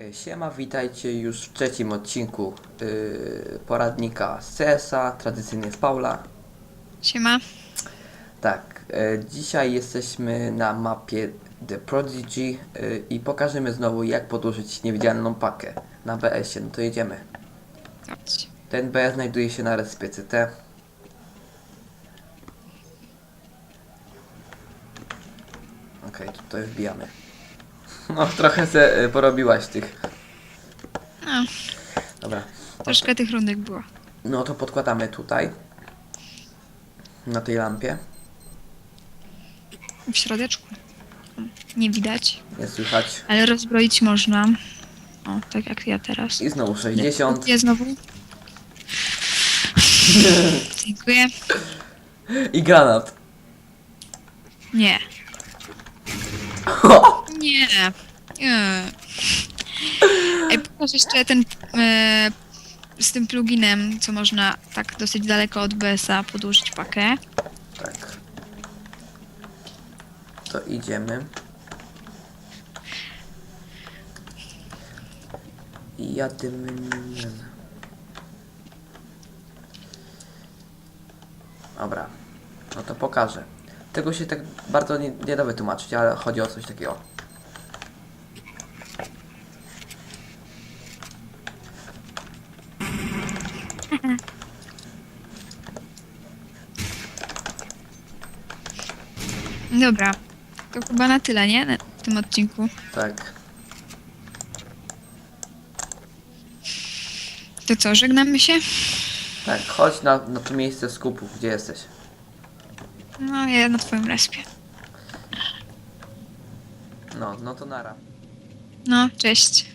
E, Siema, witajcie już w trzecim odcinku yy, poradnika z CS-a, tradycyjnie z Paula. Siema. Tak, e, dzisiaj jesteśmy na mapie The Prodigy yy, i pokażemy znowu jak podłożyć niewidzialną pakę na BS-ie. No to jedziemy. Chodź. Ten BS znajduje się na respie CT. Okej, tutaj wbijamy. No, trochę se e, porobiłaś tych. No, Dobra. troszkę tych rundek było. No to podkładamy tutaj. Na tej lampie. W środeczku. Nie widać, Nie słychać. ale rozbroić można. O, tak jak ja teraz. I znowu 60. Ja znowu. Dziękuję. I granat. Nie. Nie. Ej, pokaż jeszcze ten e, z tym pluginem, co można tak dosyć daleko od BS-a podłożyć pakę. Tak. To idziemy. I jadymy. Dobra. No to pokażę. Tego się tak bardzo nie, nie da wytłumaczyć, ale chodzi o coś takiego. Dobra. To chyba na tyle, nie? Na- W tym odcinku. Tak. To co, żegnamy się? Tak, chodź na, na to miejsce skupu, gdzie jesteś. No, ja na twoim respie. No, no to nara. No, cześć.